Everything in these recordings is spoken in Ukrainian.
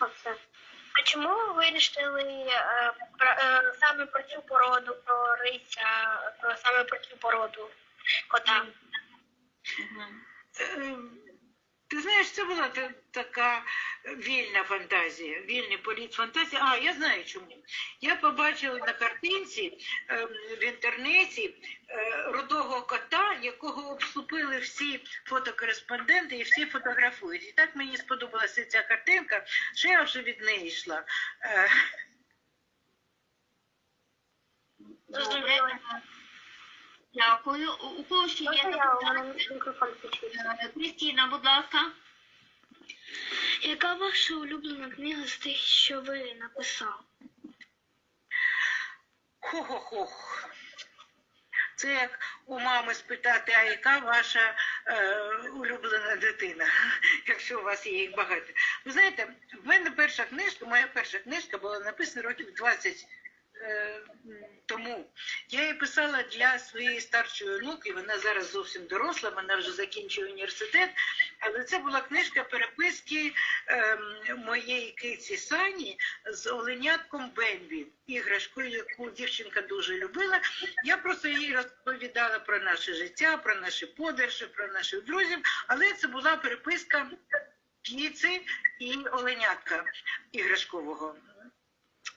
Оце. А чому ви вирішили е, про, е, саме про цю породу, про риця, про саме про цю породу кота? Е, Ти знаєш, це була така вільна фантазія, вільний політ фантазії. А, я знаю чому. Я побачила на картинці ем, в інтернеті е, рудого кота, якого обступили всі фотокореспонденти і всі фотографують. І так мені сподобалася ця картинка, що я вже від неї йшла. Е, Зрозуміло. Дякую. У кого ще є запитання? Е, Крістіна, будь ласка. Яка ваша улюблена книга з тих, що ви написали? Хо-хо-хо. Це як у мами спитати, а яка ваша е, улюблена дитина, якщо у вас є їх багато. Ви знаєте, в мене перша книжка, моя перша книжка була написана років 20 е, м, тому. Я її писала для своєї старшої онуки, вона зараз зовсім доросла, вона вже закінчує університет, але це була книжка переписки е, моєї киці Сані з оленятком Бембі, іграшкою, яку дівчинка дуже любила. Я просто їй розповідала про наше життя, про наші подорожі, про наших друзів, але це була переписка кіці і оленятка іграшкового.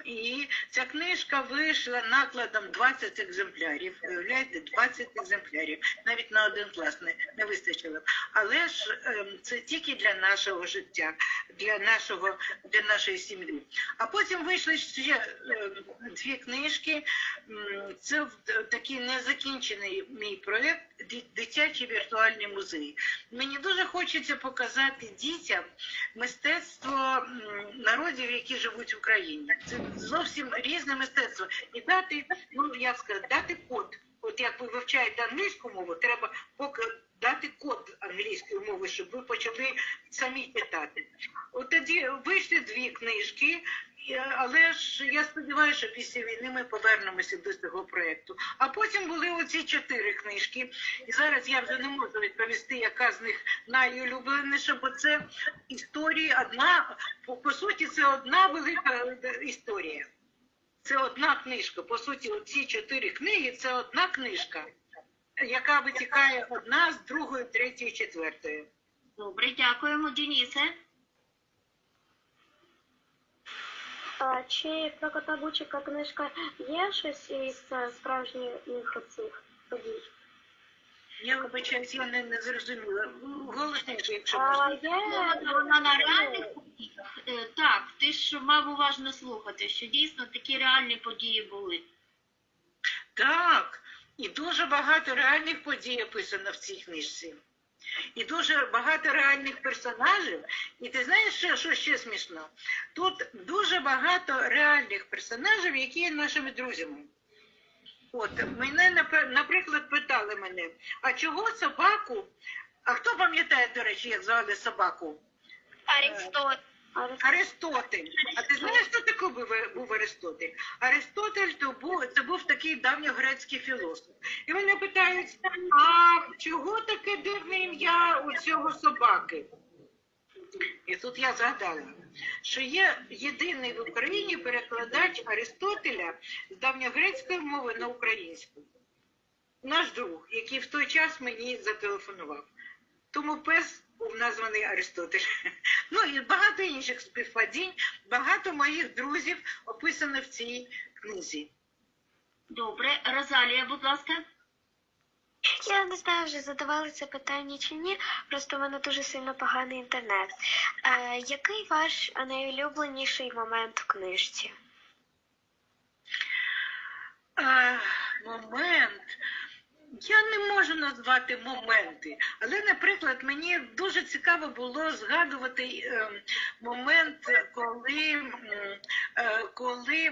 І ця книжка вийшла накладом 20 екземплярів. Уявляєте, 20 екземплярів. Навіть на один клас не, не вистачило. Але ж ем, це тільки для нашого життя, для нашого для нашої сім'ї. А потім вийшли ще ем, дві книжки. Це такий незакінчений мій проєкт «Ди- Дитячий віртуальний музей. Мені дуже хочеться показати дітям мистецтво народів, які живуть в Україні. Це зовсім різне мистецтво. І дати, ну я б сказала, дати код. От як ви вивчаєте англійську мову, треба поки дати код англійської мови, щоб ви почали самі читати. От тоді вийшли дві книжки, але ж я сподіваюся, що після війни ми повернемося до цього проєкту. А потім були оці чотири книжки. І зараз я вже не можу відповісти, яка з них найулюбленіша, бо це історії одна, по, по суті, це одна велика історія. Це одна книжка. По суті, оці чотири книги це одна книжка, яка витікає одна з другої, третьої, четвертої. Добре, дякуємо. Денісе. А, чи про кота Бучика книжка є щось із е, справжніх оцих подій? Я вибачаюсь, я не, не зрозуміла. Голосніше, якщо можна. Вона вона на реальних подіях. Е, Так, ти ж мав уважно слухати, що дійсно такі реальні події були. Так, і дуже багато реальних подій описано в цій книжці. І дуже багато реальних персонажів. І ти знаєш, що, що ще смішно? Тут дуже багато реальних персонажів, які є нашими друзями. От мене, наприклад, питали мене, а чого собаку? А хто пам'ятає, до речі, як звали собаку? Арістот. Аристотель. А ти знаєш, хто такий був, був Аристотель? Аристотель то був, це був такий давньогрецький філософ. І мене питають, а чого таке дивне ім'я у цього собаки? І тут я згадала, що є єдиний в Україні перекладач Аристотеля з давньогрецької мови на українську. Наш друг, який в той час мені зателефонував. Тому пес був названий Аристотель. Ну і багато інших співпадінь, багато моїх друзів описано в цій книзі. Добре, Розалія, будь ласка. Я не знаю, вже задавали це питання чи ні, просто в мене дуже сильно поганий інтернет. Е, який ваш найулюбленіший момент в книжці? Е, момент. Я не можу назвати моменти, але, наприклад, мені дуже цікаво було згадувати е, момент, коли, е, коли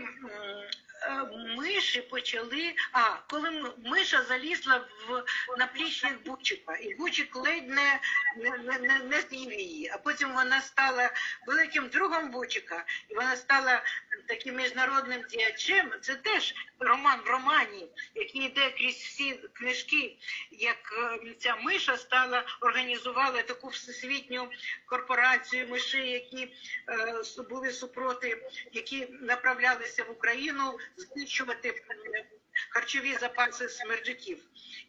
миші почали. А, коли миша залізла в наплічник Бучика, і Бучик ледь не, не, не, не, з'їв її. А потім вона стала великим другом Бучика, і вона стала таким міжнародним діячем. Це теж роман в романі, який йде крізь всі книжки, як е, ця миша стала організувала таку всесвітню корпорацію мишей, які е, були супроти, які направлялися в Україну знищувати е, харчові запаси смерджиків.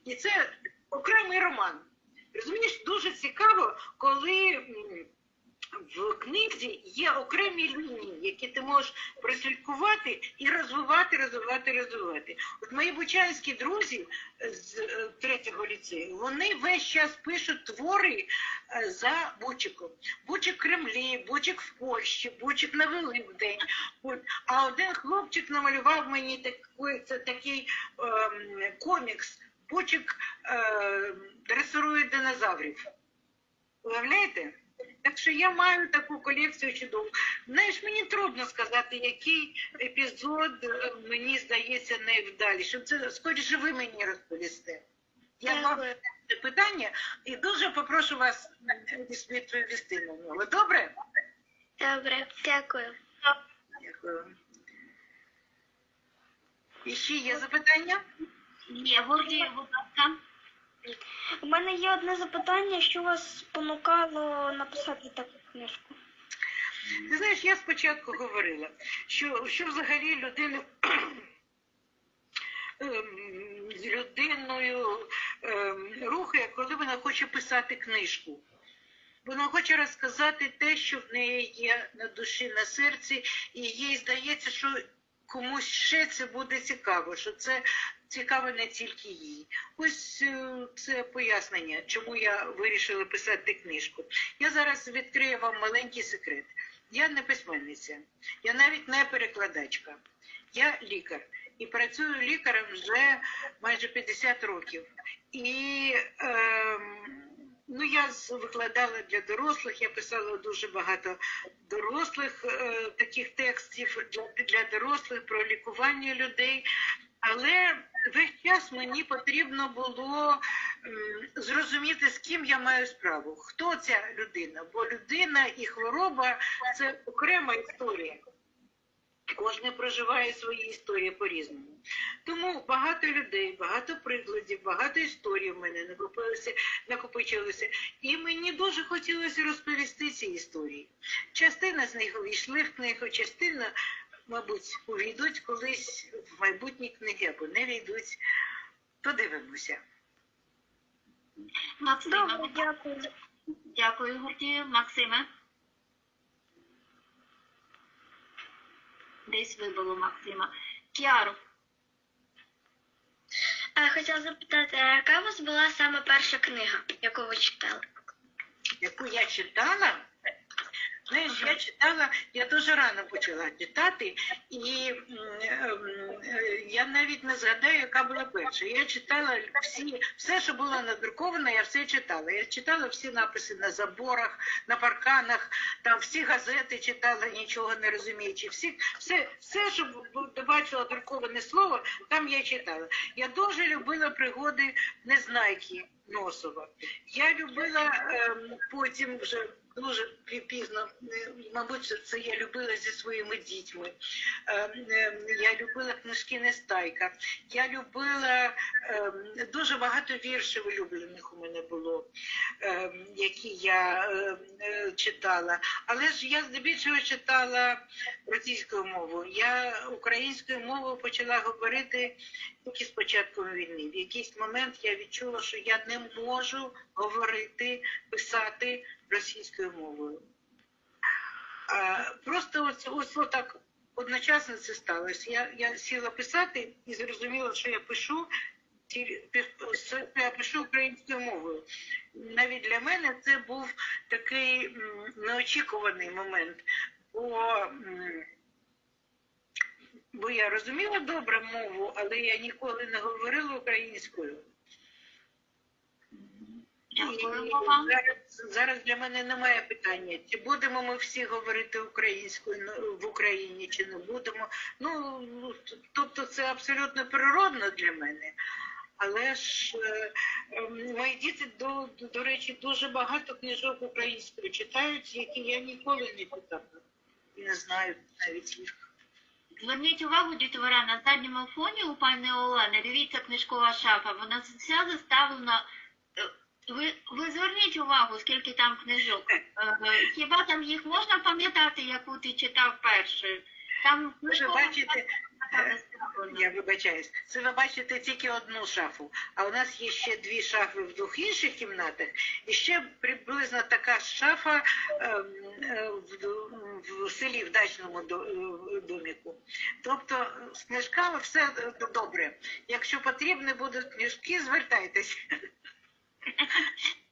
І це окремий роман. Розумієш, дуже цікаво, коли в книзі є окремі лінії, які ти можеш прослідкувати і розвивати, розвивати, розвивати. От мої бучанські друзі з е, третього ліцею, вони весь час пишуть твори е, за Бучиком. Бучик в Кремлі, Бучик в Польщі, Бучик на Великдень. А один хлопчик намалював мені такий, це такий ем, комікс. Бучик е, дресирує динозаврів. Уявляєте? Так що я маю таку колекцію чудову. Знаєш, мені трудно сказати, який епізод е, мені здається найвдалішим. Це скоріше ви мені розповісте. Я вам це питання і дуже попрошу вас відповісти на нього. Добре? Добре, дякую. Дякую. І ще є запитання? Є, Гордій, будь ласка. У мене є одне запитання, що вас спонукало написати таку книжку. Ти знаєш, я спочатку говорила, що, що взагалі людину ем, з людиною ем, рухає, коли вона хоче писати книжку. Вона хоче розказати те, що в неї є на душі, на серці, і їй здається, що комусь ще це буде цікаво, що це цікаво не тільки їй. Ось е, це пояснення, чому я вирішила писати книжку. Я зараз відкрию вам маленький секрет. Я не письменниця, я навіть не перекладачка. Я лікар і працюю лікарем вже майже 50 років. І ем, ну, я викладала для дорослих, я писала дуже багато дорослих е, таких текстів для, для дорослих про лікування людей. Але весь час мені потрібно було зрозуміти, з ким я маю справу, хто ця людина, бо людина і хвороба це окрема історія. Кожен проживає свої історії по-різному. Тому багато людей, багато прикладів, багато історій в мене накопилося, накопичилося. І мені дуже хотілося розповісти ці історії. Частина з них увійшли в книгу, частина, мабуть, увійдуть колись в майбутні книги або не війдуть. Подивимося. Максима, Добре, дякую. Дякую, Гордію. Максиме. Десь вибило Максима. Кіару. Хотіла запитати, а яка у вас була саме перша книга, яку ви читали? яку я читала. Знаєш, я читала, я дуже рано почала читати, і ем, е, я навіть не згадаю, яка була перша. Я читала всі, все, що було надруковано, я все читала. Я читала всі написи на заборах, на парканах, там всі газети читала, нічого не розуміючи. Всі, все, все, що бачила друковане слово, там я читала. Я дуже любила пригоди Незнайки Носова. Я любила ем, потім вже дуже пізно, е, мабуть, це я любила зі своїми дітьми. Ем, ем, Я любила книжки Нестайка. Я любила дуже багато віршів улюблених у мене було, які я е, читала. Але ж я здебільшого читала російською мовою. Я українською мовою почала говорити тільки з початком війни. В якийсь момент я відчула, що я не можу говорити, писати російською мовою. Просто ось, ось отак одночасно це сталося. Я, я сіла писати і зрозуміла, що я пишу. Я пишу українською мовою. Навіть для мене це був такий неочікуваний момент, бо, бо я розуміла добре мову, але я ніколи не говорила українською. Вам. Зараз, зараз для мене немає питання, чи будемо ми всі говорити українською ну, в Україні, чи не будемо. Ну, ну, тобто це абсолютно природно для мене. Але ж е, ем, мої діти, до, до речі, дуже багато книжок українською читають, які я ніколи не читала. І не знаю навіть їх. Зверніть увагу, дітвора, на задньому фоні у пані Олени, дивіться книжкова шафа, вона вся заставлена. е, Ви, ви зверніть увагу, скільки там книжок. Е, Хіба там їх можна пам'ятати, яку ти читав першою? Там Ви книжкова бачите, шафа е. Я вибачаюсь. Це ви бачите тільки одну шафу, а у нас є ще дві шафи в двох інших кімнатах, і ще приблизно така шафа ем, е, в, в селі в дачному е, доміку. Тобто з книжками все добре. Якщо потрібні будуть книжки, звертайтесь.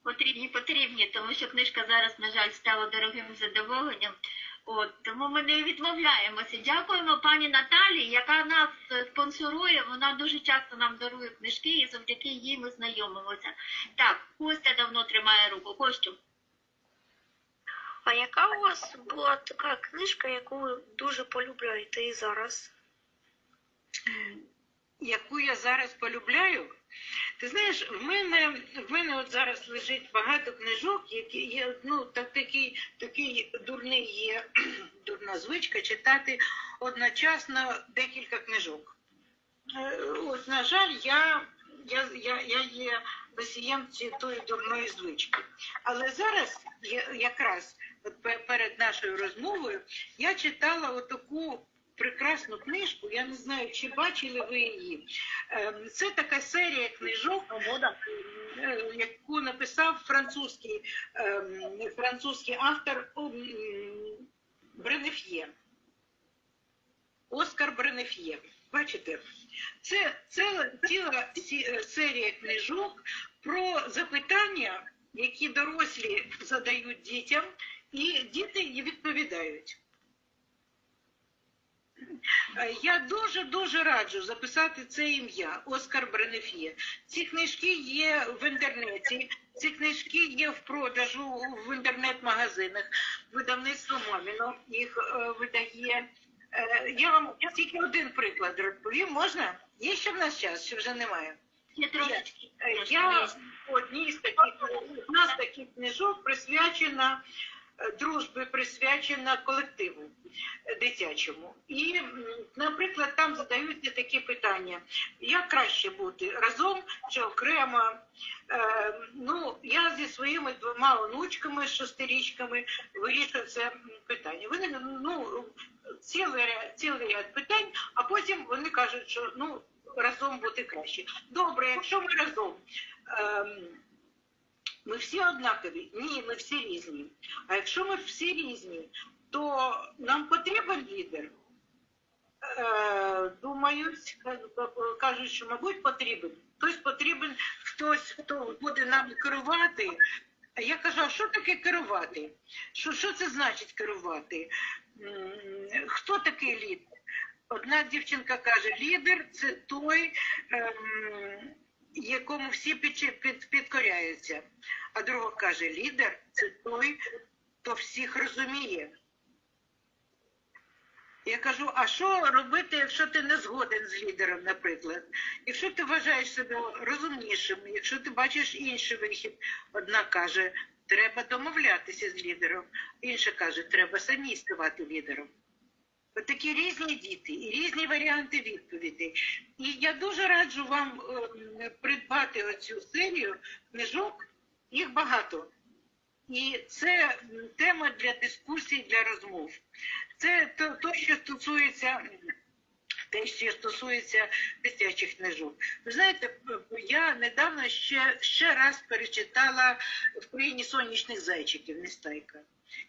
Потрібні, потрібні, тому що книжка зараз, на жаль, стала дорогим задоволенням. От, тому ми не відмовляємося. Дякуємо пані Наталі, яка нас спонсорує. Вона дуже часто нам дарує книжки і завдяки їй ми знайомимося. Так, Костя давно тримає руку. Костю. А яка у вас була така книжка, яку ви дуже полюбляєте і зараз? яку я зараз полюбляю. Ти знаєш, в мене в мене от зараз лежить багато книжок, які є, ну так такий, такий дурний є дурна звичка читати одночасно декілька книжок. Е, От, на жаль, я, я, я, я є носієм ці- тої дурної звички. Але зараз, я- якраз перед нашою розмовою, я читала отаку прекрасну книжку, я не знаю, чи бачили ви її. Ем, Це така серія книжок, е, яку написав французький, ем, французький автор Бренеф'є. Оскар Бренеф'є. Бачите, це, це ціла е, серія книжок про запитання, які дорослі задають дітям, і діти їй відповідають. Я дуже дуже раджу записати це ім'я Оскар Бренеф'є. Ці книжки є в інтернеті, ці книжки є в продажу в інтернет-магазинах. Видавництво Маміно їх е, видає. Е, я вам тільки один приклад розповім. Можна? Є ще в нас час, чи вже немає? Трошечки. Е, Я одній з таких одна з таких книжок присвячена е, дружбі, присвячена колективу дитячому. І, наприклад, там задаються такі питання: як краще бути разом чи окремо? Е, ну, я зі своїми двома онучками, шестирічками вирішую це питання. Вони ну цілий цілий ряд питань, а потім вони кажуть, що ну разом бути краще. Добре, якщо ми разом. Ми всі однакові? Ні, ми всі різні. А якщо ми всі різні, то нам потрібен лідер. Е, думають, кажуть, що, мабуть, потрібен. Хтось потрібен, хтось, хто буде нам керувати. Я кажу, а що таке керувати? Що, що це значить керувати? Хто такий лідер? Одна дівчинка каже, лідер це той, ем, якому всі під, під, підкоряються. А друга каже, лідер це той, хто всіх розуміє. Я кажу, а що робити, якщо ти не згоден з лідером, наприклад? Якщо ти вважаєш себе розумнішим, якщо ти бачиш інший вихід, одна каже, треба домовлятися з лідером, інша каже, треба самі ставати лідером. Такі різні діти і різні варіанти відповідей. І я дуже раджу вам ем, придбати оцю серію книжок, їх багато. І це тема для дискусій, для розмов. Це то, то що стосується те, що стосується дитячих книжок. Ви знаєте, я недавно ще, ще раз перечитала в країні сонячних зайчиків Нестайка.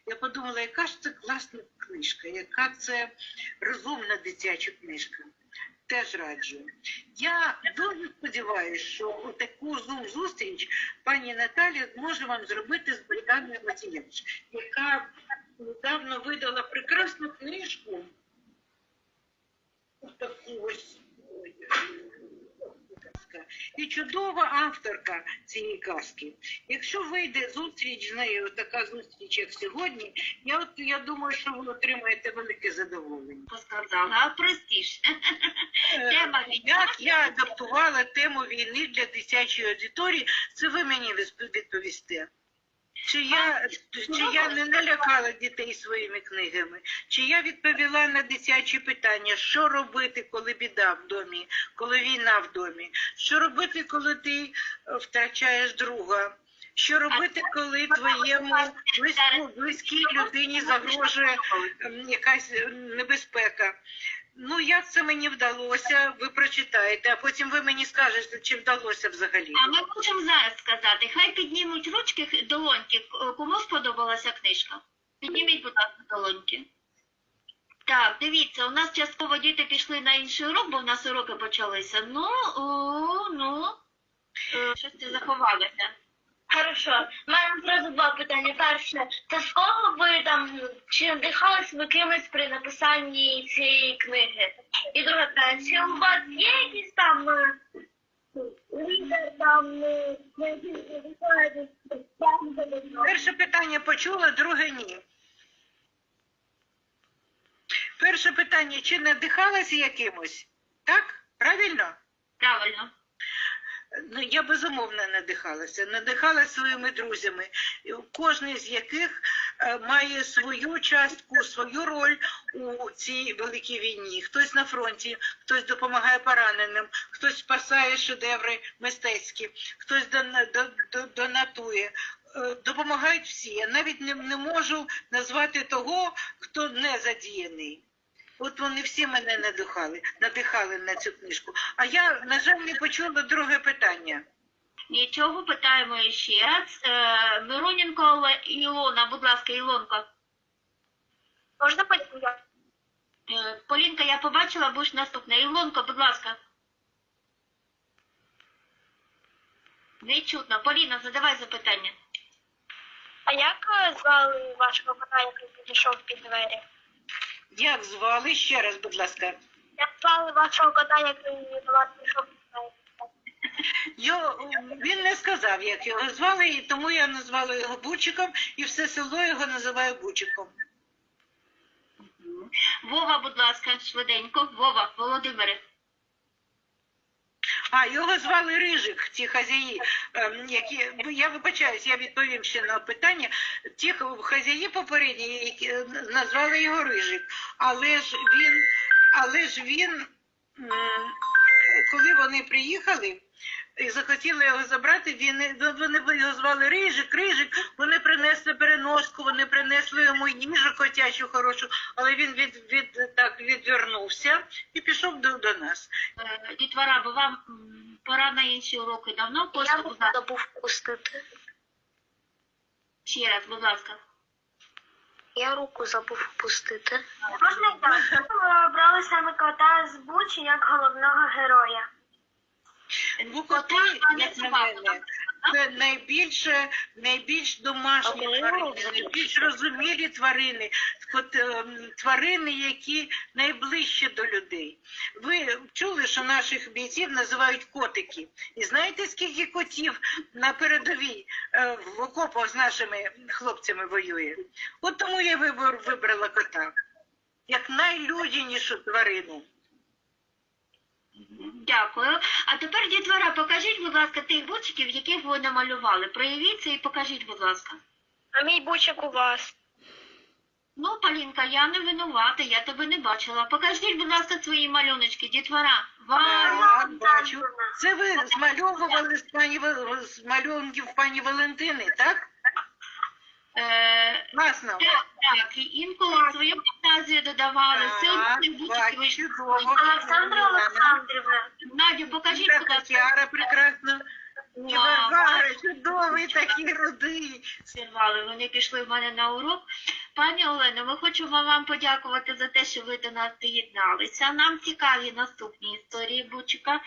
Я подумала, яка ж це класна книжка, яка це розумна дитяча книжка. Теж раджу. Я дуже сподіваюся, що таку зум-зустріч пані Наталі зможе вам зробити з Британою Матієвич, яка недавно видала прекрасну книжку. Таку ось. Ой, і чудова авторка цієї казки. Якщо вийде зустріч з нею, така зустріч, як сьогодні, я от я думаю, що ви отримаєте велике задоволення. Сказала, а простіше. Е, Тема. Як я адаптувала тему війни для дитячої аудиторії, це ви мені відповісте. Чи я, чи я не налякала дітей своїми книгами? Чи я відповіла на дитячі питання, що робити, коли біда в домі, коли війна в домі? Що робити, коли ти е, втрачаєш друга? Що робити, коли твоєму близьку, близькій людині загрожує ем, якась е, небезпека? Ну, як це мені вдалося, ви прочитаєте, а потім ви мені скажете, чи вдалося взагалі. А ми можемо зараз сказати, хай піднімуть ручки долоньки, кому сподобалася книжка. Підніміть, будь ласка, долоньки. Так, дивіться, у нас частково діти пішли на інший урок, бо в нас уроки почалися. Ну, о, ну, е, щось це заховалося. Хорошо. У мене зразу два питання. Перше, це з кого ви там чи надихались ви кимось при написанні цієї книги? І друге питання, чи у вас є якісь там е, лідер там е, Перше питання почула, друге ні. Перше питання, чи надихалася якимось? Так? Правильно? Правильно. Ну, я безумовно надихалася. Надихалася своїми друзями, кожен з яких е, має свою частку, свою роль у цій великій війні. Хтось на фронті, хтось допомагає пораненим, хтось спасає шедеври мистецькі, хтось дона- до- до- донатує. Е, Допомагають всі. Я навіть не, не можу назвати того, хто не задіяний. От вони всі мене надихали, надихали на цю книжку. А я, на жаль, не почула друге питання. Нічого, питаємо ще раз. Е, Мироненко Оле- Ілона, будь ласка, Ілонко. Можна подивитися? Е, Полінка, я побачила, будеш наступна. Ілонко, будь ласка. Не чутно. Поліна, задавай запитання. А як е, звали вашого кота, який підійшов під двері? Як звали? Ще раз, будь ласка. Як звали вашого кота, який до вас пішов під він не сказав, як його звали, і тому я назвала його Бучиком, і все село його називає Бучиком. Вова, будь ласка, швиденько. Вова, Володимире. А, його звали Рижик, ті хазяї, ем, які, ну, я вибачаюсь, я відповім ще на питання. Ті хазяї попередні, які е, назвали його Рижик, але ж він, але ж він, коли вони приїхали і захотіли його забрати, він, вони його звали Рижик, Рижик, вони принесли переноску, вони принесли йому їжу котячу хорошу, але він від, від, так відвернувся і пішов до, до нас. Е, Дітвора, бо вам пора на інші уроки давно. Я забув пустити. ще раз, будь ласка. Я руку забув пустити. Можна і так. Ви обрали саме кота з Бучі як головного героя. Ну, коти, як на мене, це найбільше, найбільш домашні тварини, найбільш розумілі тварини, ем, тварини, які найближче до людей. Ви чули, що наших бійців називають котики. І знаєте, скільки котів на передовій е, в окопах з нашими хлопцями воює? От тому я вибрала кота. Як найлюдянішу тварину. Дякую. А тепер, дітвора, покажіть, будь ласка, тих бутиків, яких ви намалювали. Проявіться і покажіть, будь ласка. А мій бучик у вас. Ну, Полінка, я не винувата, я тебе не бачила. Покажіть, будь ласка, свої малюночки, дітвора. Вау! Так, бачу. Це ви змальовували з пані Вал- з малюнків пані Валентини, так? Е, Класно. так, так, і інколи свою фантазію додавали. Бачу, вийшло. Олександра Олександрівна. Надю, покажіть, будь ласка. Тіара прекрасно. Варвара, чудовий такий рудий. Зірвали, вони пішли в мене на урок. Пані Олено, ми хочемо вам подякувати за те, що ви до нас доєдналися. Нам цікаві наступні історії Бучика.